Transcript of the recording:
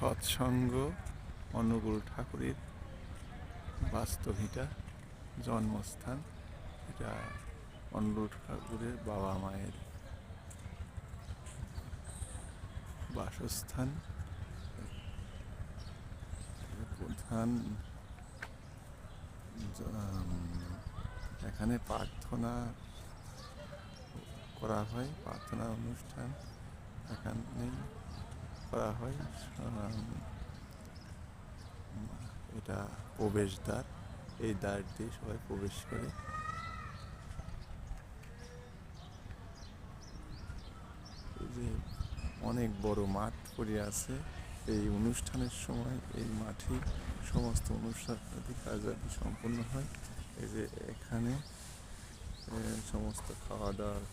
সৎসঙ্গ অনুকূল ঠাকুরের বাস্তবিতা জন্মস্থান। এটা অনুকূল ঠাকুরের বাবা মায়ের বাসস্থান। প্রধান এখানে প্রার্থনা করা হয়, প্রার্থনা অনুষ্ঠান এখানেই করা হয়। এটা প্রবেশদ্বার। এই দ্বার দিয়ে সবাই প্রবেশ করে। যে অনেক বড় মাঠ পড়ে আছে। এই অনুষ্ঠানের সময় এই মাঠে সমস্ত অনুষ্ঠান আদি কার্যাদি সম্পন্ন হয়। এই যে এখানে সমস্ত খাওয়া দাওয়ার